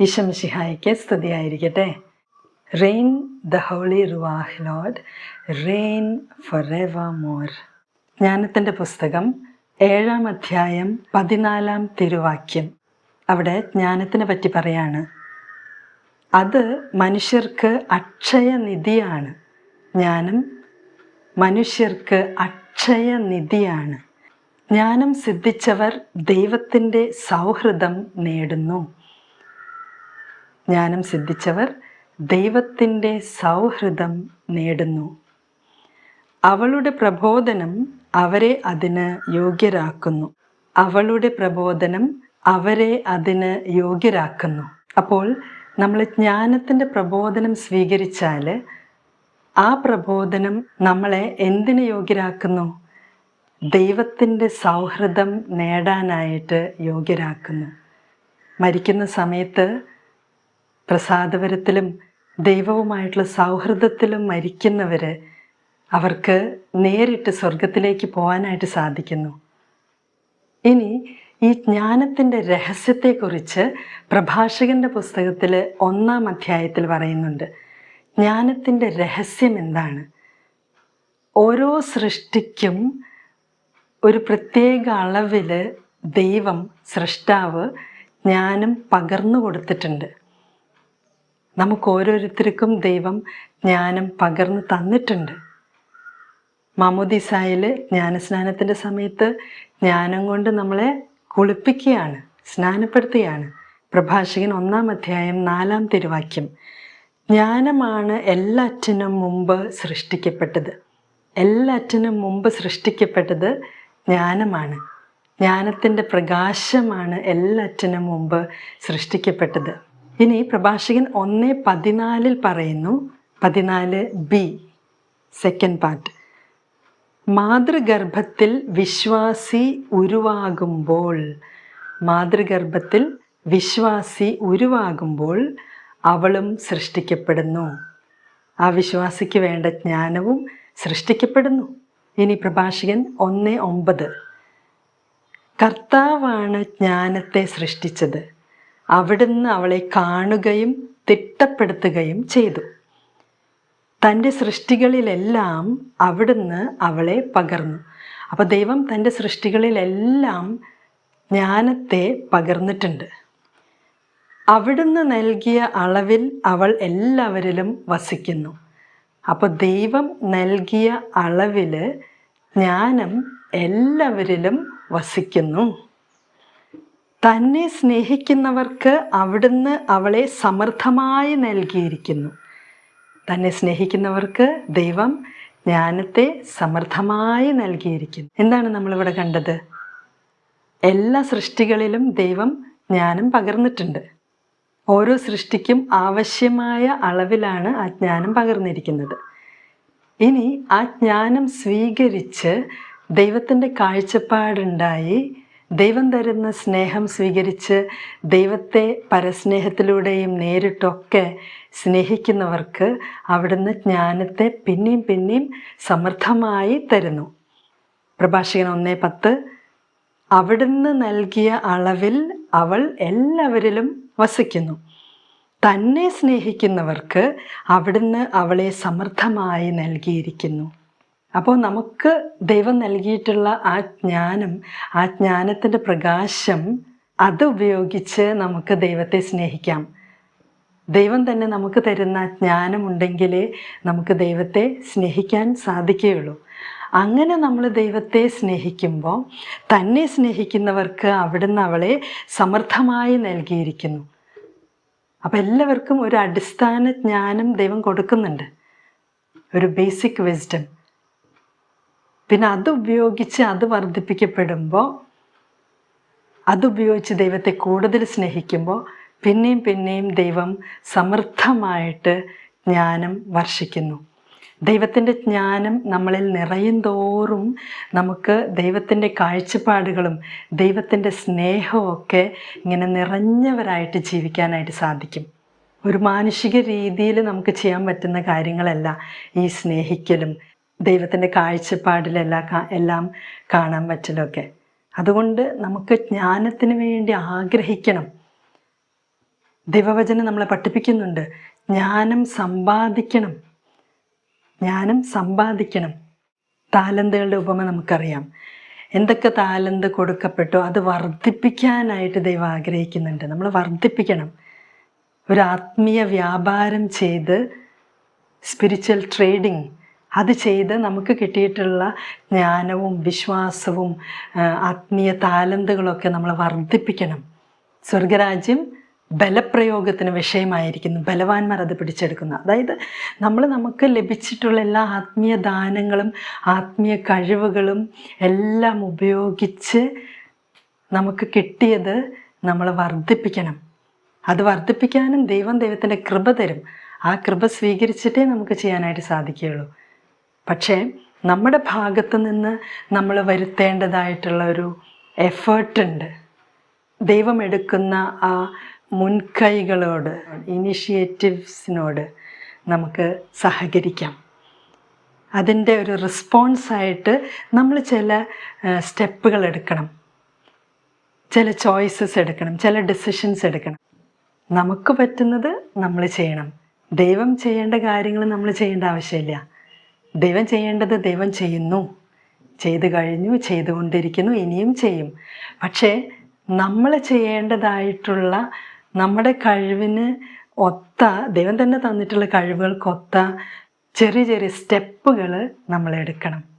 ഈശംഷിഹായിക്ക് സ്തുതിയായിരിക്കട്ടെ. Reign the holy Ruach Lord reign forever more ജ്ഞാനത്തിന്റെ പുസ്തകം ഏഴാം അധ്യായം പതിനാലാം തിരുവാക്യം. അവിടെ ജ്ഞാനത്തിനെ പറ്റി പറയാണ്. അത് മനുഷ്യർക്ക് അക്ഷയനിധിയാണ്. ജ്ഞാനം മനുഷ്യർക്ക് അക്ഷയനിധിയാണ്. ജ്ഞാനം സിദ്ധിച്ചവർ ദൈവത്തിന്റെ സൗഹൃദം നേടുന്നു. ജ്ഞാനം സിദ്ധിച്ചവർ ദൈവത്തിന്റെ സൗഹൃദം നേടുന്നു. അവളുടെ പ്രബോധനം അവരെ അതിന് യോഗ്യരാക്കുന്നു. അവളുടെ പ്രബോധനം അവരെ അതിന് യോഗ്യരാക്കുന്നു. അപ്പോൾ നമ്മൾ ജ്ഞാനത്തിന്റെ പ്രബോധനം സ്വീകരിച്ചാൽ ആ പ്രബോധനം നമ്മളെ എന്തിനു യോഗ്യരാക്കുന്നു? ദൈവത്തിന്റെ സൗഹൃദം നേടാനായിട്ട് യോഗ്യരാക്കുന്നു. മരിക്കുന്ന സമയത്ത് പ്രസാദപരത്തിലും ദൈവവുമായിട്ടുള്ള സൗഹൃദത്തിലും മരിക്കുന്നവർ അവർക്ക് നേരിട്ട് സ്വർഗത്തിലേക്ക് പോകാനായിട്ട് സാധിക്കുന്നു. ഇനി ഈ ജ്ഞാനത്തിന്റെ രഹസ്യത്തെക്കുറിച്ച് പ്രഭാഷകന്റെ പുസ്തകത്തിൽ ഒന്നാം അധ്യായത്തിൽ പറയുന്നുണ്ട്. ജ്ഞാനത്തിന്റെ രഹസ്യം എന്താണ്? ഓരോ സൃഷ്ടിക്കും ഒരു പ്രത്യേക അളവിൽ ദൈവം സൃഷ്ടാവ് ജ്ഞാനം പകർന്നു കൊടുത്തിട്ടുണ്ട്. നമുക്ക് ഓരോരുത്തർക്കും ദൈവം ജ്ഞാനം പകർന്നു തന്നിട്ടുണ്ട്. മാമോദിസായിൽ ജ്ഞാനസ്നാനത്തിന്റെ സമയത്ത് ജ്ഞാനം കൊണ്ട് നമ്മളെ കുളിപ്പിക്കുകയാണ് സ്നാനപ്പെടുത്തുകയാണ്. പ്രഭാഷകൻ ഒന്നാം അധ്യായം നാലാം തിരുവാക്യം. ജ്ഞാനമാണ് എല്ലാറ്റിനും മുമ്പ് സൃഷ്ടിക്കപ്പെട്ടത്. എല്ലാറ്റിനും മുമ്പ് സൃഷ്ടിക്കപ്പെട്ടത് ജ്ഞാനമാണ്. ജ്ഞാനത്തിന്റെ പ്രകാശമാണ് എല്ലാറ്റിനും മുമ്പ് സൃഷ്ടിക്കപ്പെട്ടത്. ഇനി പ്രഭാഷകൻ ഒന്ന് പതിനാലിൽ പറയുന്നു. പതിനാല് ബി സെക്കൻഡ് പാർട്ട് മാതൃഗർഭത്തിൽ വിശ്വാസി ഉരുവാകുമ്പോൾ മാതൃഗർഭത്തിൽ വിശ്വാസി ഉരുവാകുമ്പോൾ അവളും സൃഷ്ടിക്കപ്പെടുന്നു. ആ വിശ്വാസിക്ക് വേണ്ട ജ്ഞാനവും സൃഷ്ടിക്കപ്പെടുന്നു. ഇനി പ്രഭാഷകൻ ഒന്ന് ഒമ്പത്. കർത്താവാണ് ജ്ഞാനത്തെ സൃഷ്ടിച്ചത്. അവിടുന്ന് അവളെ കാണുകയും തിട്ടപ്പെടുത്തുകയും ചെയ്തു. തന്റെ സൃഷ്ടികളിലെല്ലാം അവിടുന്ന് അവളെ പകർന്നു. അപ്പോൾ ദൈവം തന്റെ സൃഷ്ടികളിലെല്ലാം ജ്ഞാനത്തെ പകർന്നിട്ടുണ്ട്. അവിടുന്ന് നൽകിയ അളവിൽ അവൾ എല്ലാവരിലും വസിക്കുന്നു. അപ്പോൾ ദൈവം നൽകിയ അളവിൽ ജ്ഞാനം എല്ലാവരിലും വസിക്കുന്നു. തന്നെ സ്നേഹിക്കുന്നവർക്ക് അവിടുന്ന് അവളെ സമൃദ്ധമായി നൽകിയിരിക്കുന്നു. തന്നെ സ്നേഹിക്കുന്നവർക്ക് ദൈവം ജ്ഞാനത്തെ സമൃദ്ധമായി നൽകിയിരിക്കുന്നു. എന്താണ് നമ്മളിവിടെ കണ്ടത്? എല്ലാ സൃഷ്ടികളിലും ദൈവം ജ്ഞാനം പകർന്നിട്ടുണ്ട്. ഓരോ സൃഷ്ടിക്കും ആവശ്യമായ അളവിലാണ് ആ ജ്ഞാനം പകർന്നിരിക്കുന്നത്. ഇനി ആ ജ്ഞാനം സ്വീകരിച്ച് ദൈവത്തിന്റെ കാഴ്ചപ്പാടുണ്ടായി ദൈവം തരുന്ന സ്നേഹം സ്വീകരിച്ച് ദൈവത്തെ പരസ്നേഹത്തിലൂടെയും നേരിട്ടൊക്കെ സ്നേഹിക്കുന്നവർക്ക് അവിടുന്ന് ജ്ഞാനത്തെ പിന്നെയും പിന്നെയും സമൃദ്ധമായി തരുന്നു. പ്രഭാഷകൻ ഒന്നേ പത്ത്. അവിടുന്ന് നൽകിയ അളവിൽ അവൾ എല്ലാവരിലും വസിക്കുന്നു. തന്നെ സ്നേഹിക്കുന്നവർക്ക് അവിടുന്ന് അവളെ സമൃദ്ധമായി നൽകിയിരിക്കുന്നു. അപ്പോൾ നമുക്ക് ദൈവം നൽകിയിട്ടുള്ള ആ ജ്ഞാനം ആ ജ്ഞാനത്തിന്റെ പ്രകാശം അത് ഉപയോഗിച്ച് നമുക്ക് ദൈവത്തെ സ്നേഹിക്കാം. ദൈവം തന്നെ നമുക്ക് തരുന്ന ജ്ഞാനമുണ്ടെങ്കിലേ നമുക്ക് ദൈവത്തെ സ്നേഹിക്കാൻ സാധിക്കുകയുള്ളൂ. അങ്ങനെ നമ്മൾ ദൈവത്തെ സ്നേഹിക്കുമ്പോൾ തന്നെ സ്നേഹിക്കുന്നവർക്ക് അവിടുന്ന് അവളെ സമർത്ഥമായി നൽകിയിരിക്കുന്നു. അപ്പം എല്ലാവർക്കും ഒരു അടിസ്ഥാന ജ്ഞാനം ദൈവം കൊടുക്കുന്നുണ്ട്. ഒരു ബേസിക് വിസ്ഡം. പിന്നെ അത് ഉപയോഗിച്ച് അത് വർദ്ധിപ്പിക്കപ്പെടുമ്പോൾ അതുപയോഗിച്ച് ദൈവത്തെ കൂടുതൽ സ്നേഹിക്കുമ്പോൾ പിന്നെയും പിന്നെയും ദൈവം സമൃദ്ധമായിട്ട് ജ്ഞാനം വർഷിക്കുന്നു. ദൈവത്തിന്റെ ജ്ഞാനം നമ്മളിൽ നിറയും തോറും നമുക്ക് ദൈവത്തിന്റെ കാഴ്ചപ്പാടുകളും ദൈവത്തിന്റെ സ്നേഹവും ഒക്കെ ഇങ്ങനെ നിറഞ്ഞവരായിട്ട് ജീവിക്കാനായിട്ട് സാധിക്കും. ഒരു മാനുഷിക രീതിയിൽ നമുക്ക് ചെയ്യാൻ പറ്റുന്ന കാര്യങ്ങളല്ല ഈ സ്നേഹിക്കലും ദൈവത്തിന്റെ കാഴ്ചപ്പാടിലെല്ലാം എല്ലാം കാണാൻ പറ്റലൊക്കെ. അതുകൊണ്ട് നമുക്ക് ജ്ഞാനത്തിന് വേണ്ടി ആഗ്രഹിക്കണം. ദൈവവചനം നമ്മളെ പഠിപ്പിക്കുന്നുണ്ട്. ജ്ഞാനം സമ്പാദിക്കണം. ജ്ഞാനം സമ്പാദിക്കണം. താലന്തുകളുടെ ഉപമ നമുക്കറിയാം. എന്തൊക്കെ താലന്ത് കൊടുക്കപ്പെട്ടോ അത് വർദ്ധിപ്പിക്കാനായിട്ട് ദൈവം ആഗ്രഹിക്കുന്നുണ്ട്. നമ്മൾ വർദ്ധിപ്പിക്കണം. ഒരു ആത്മീയ വ്യാപാരം ചെയ്ത് സ്പിരിച്വൽ ട്രേഡിംഗ് അത് ചെയ്ത് നമുക്ക് കിട്ടിയിട്ടുള്ള ജ്ഞാനവും വിശ്വാസവും ആത്മീയ താലന്തുകളൊക്കെ നമ്മൾ വർദ്ധിപ്പിക്കണം. സ്വർഗരാജ്യം ബലപ്രയോഗത്തിന് വിഷയമായിരിക്കുന്നു. ബലവാന്മാർ അത് പിടിച്ചെടുക്കുന്നു. അതായത് നമ്മൾ നമുക്ക് ലഭിച്ചിട്ടുള്ള എല്ലാ ആത്മീയ ദാനങ്ങളും ആത്മീയ കഴിവുകളും എല്ലാം ഉപയോഗിച്ച് നമുക്ക് കിട്ടിയത് നമ്മൾ വർദ്ധിപ്പിക്കണം. അത് വർദ്ധിപ്പിക്കാനും ദൈവം ദൈവത്തിന്റെ കൃപ തരും. ആ കൃപ സ്വീകരിച്ചിട്ടേ നമുക്ക് ചെയ്യാനായിട്ട് സാധിക്കുകയുള്ളൂ. പക്ഷേ നമ്മുടെ ഭാഗത്ത് നിന്ന് നമ്മൾ വരുത്തേണ്ടതായിട്ടുള്ള ഒരു എഫേർട്ടുണ്ട് ദൈവം എടുക്കുന്ന ആ മുൻകൈകളോട് ഇനിഷ്യേറ്റീവ്സിനോട് നമുക്ക് സഹകരിക്കാം. അതിന്റെ ഒരു റെസ്പോൺസായിട്ട് നമ്മൾ ചില സ്റ്റെപ്പുകൾ എടുക്കണം. ചില ചോയ്സസ് എടുക്കണം ചില ഡെസിഷൻസ് എടുക്കണം. നമുക്ക് പറ്റുന്നത് നമ്മൾ ചെയ്യണം. ദൈവം ചെയ്യേണ്ട കാര്യങ്ങൾ നമ്മൾ ചെയ്യേണ്ട ആവശ്യമില്ല. ദൈവം ചെയ്യേണ്ടത് ദൈവം ചെയ്യുന്നു. ചെയ്തു കഴിഞ്ഞു ചെയ്തുകൊണ്ടിരിക്കുന്നു ഇനിയും ചെയ്യും. പക്ഷേ നമ്മൾ ചെയ്യേണ്ടതായിട്ടുള്ള നമ്മുടെ കഴിവിന് ഒത്ത ദൈവം തന്നെ തന്നിട്ടുള്ള കഴിവുകൾക്കൊത്ത ചെറിയ ചെറിയ സ്റ്റെപ്പുകൾ നമ്മൾ എടുക്കണം.